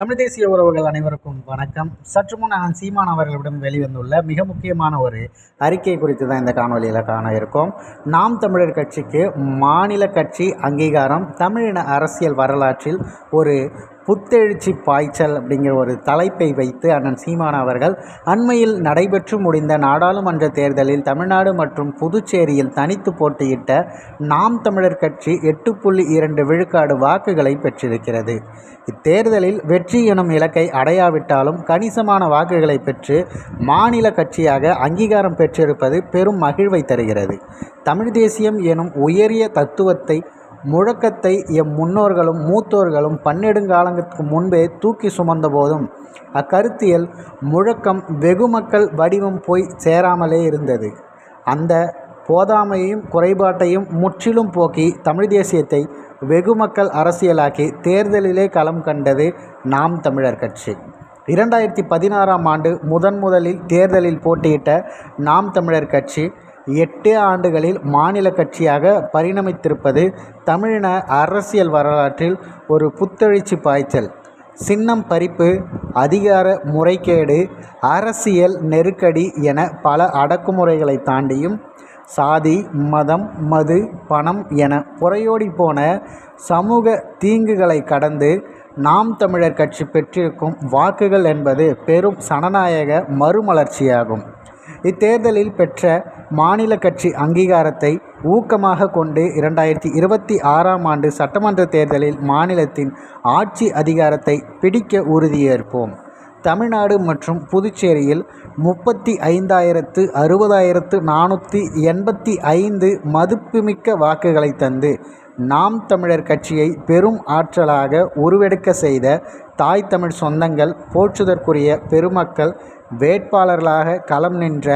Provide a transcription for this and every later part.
தமிழ் தேசிய உறவுகள் அனைவருக்கும் வணக்கம். சற்று முன் நான் சீமான் அவர்களிடம் வெளிவந்துள்ள மிக முக்கியமான ஒரு அறிக்கை குறித்து தான் இந்த காணொலியில் காண இருக்கோம். நாம் தமிழர் கட்சிக்கு மாநில கட்சி அங்கீகாரம் தமிழின அரசியல் வரலாற்றில் ஒரு புத்தெழுச்சி பாய்ச்சல் அப்படிங்கிற ஒரு தலைப்பை வைத்து அண்ணன் சீமான் அவர்கள் அண்மையில் நடைபெற்று முடிந்த நாடாளுமன்ற தேர்தலில் தமிழ்நாடு மற்றும் புதுச்சேரியில் தனித்து போட்டியிட்ட நாம் தமிழர் கட்சி எட்டு புள்ளி இரண்டு விழுக்காடு வாக்குகளை பெற்றிருக்கிறது. இத்தேர்தலில் வெற்றி எனும் இலக்கை அடையாவிட்டாலும் கணிசமான வாக்குகளை பெற்று மாநில கட்சியாக அங்கீகாரம் பெற்றிருப்பது பெரும் மகிழ்வை தருகிறது. தமிழ் தேசியம் எனும் உயரிய தத்துவத்தை முழக்கத்தை எம் முன்னோர்களும் மூத்தோர்களும் பன்னெடுங்காலங்களுக்கு முன்பே தூக்கி சுமந்த போதும் அக்கருத்தியல் முழக்கம் வெகு மக்கள் வடிவம் போய் சேராமலே இருந்தது. அந்த போதாமையும் குறைபாட்டையும் முற்றிலும் போக்கி தமிழ் தேசியத்தை வெகு மக்கள் அரசியலாக்கி தேர்தலிலே களம் கண்டது நாம் தமிழர் கட்சி. இரண்டாயிரத்தி பதினாறாம் ஆண்டு முதன் முதலில் தேர்தலில் போட்டியிட்ட நாம் தமிழர் கட்சி எட்டு ஆண்டுகளில் மாநில கட்சியாக பரிணமித்திருப்பது தமிழின அரசியல் வரலாற்றில் ஒரு புத்தெழுச்சி பாய்ச்சல். சின்னம் பறிப்பு அதிகார முறைகேடு அரசியல் நெருக்கடி என பல அடக்குமுறைகளை தாண்டியும் சாதி மதம் மது பணம் என புறையோடி போன சமூக தீங்குகளை கடந்து நாம் தமிழர் கட்சி பெற்றிருக்கும் வாக்குகள் என்பது பெரும் சனநாயக மறுமலர்ச்சியாகும். இத்தேர்தலில் பெற்ற மாநில கட்சி அங்கீகாரத்தை ஊக்கமாக கொண்டு இரண்டாயிரத்தி இருபத்தி ஆறாம் ஆண்டு சட்டமன்ற தேர்தலில் மாநிலத்தின் ஆட்சி அதிகாரத்தை பிடிக்க உறுதியேற்போம். தமிழ்நாடு மற்றும் புதுச்சேரியில் முப்பத்தி ஐந்தாயிரத்து அறுபதாயிரத்து நானூற்றி எண்பத்தி ஐந்து மதிப்புமிக்க வாக்குகளை தந்து நாம் தமிழர் கட்சியை பெரும் ஆற்றலாக உருவெடுக்க செய்த தாய் தமிழ் சொந்தங்கள் போற்றுதற்குரிய பெருமக்கள் வேட்பாளர்களாக களம் நின்ற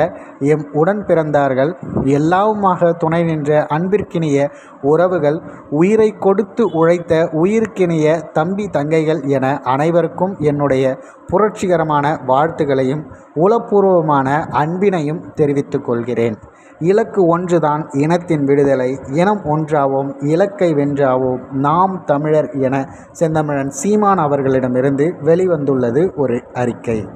எம் உடன் பிறந்தார்கள். எல்லாவுமாக துணை நின்ற அன்பிற்கினிய உறவுகள் உயிரை கொடுத்து உழைத்த உயிருக்கினிய தம்பி தங்கைகள் என அனைவருக்கும் என்னுடைய புரட்சிகரமான வாழ்த்துகளையும் உளப்பூர்வமான அன்பினையும் தெரிவித்துக் கொள்கிறேன். இலக்கு ஒன்றுதான் இனத்தின் விடுதலை இனம் ஒன்றாவோம் இலக்கை வென்றாவோம் நாம் தமிழர் என செந்தமிழன் சீமான் அவர்களிடம் அவர்களிடமிருந்து வெளிவந்துள்ளது ஒரு அறிக்கை.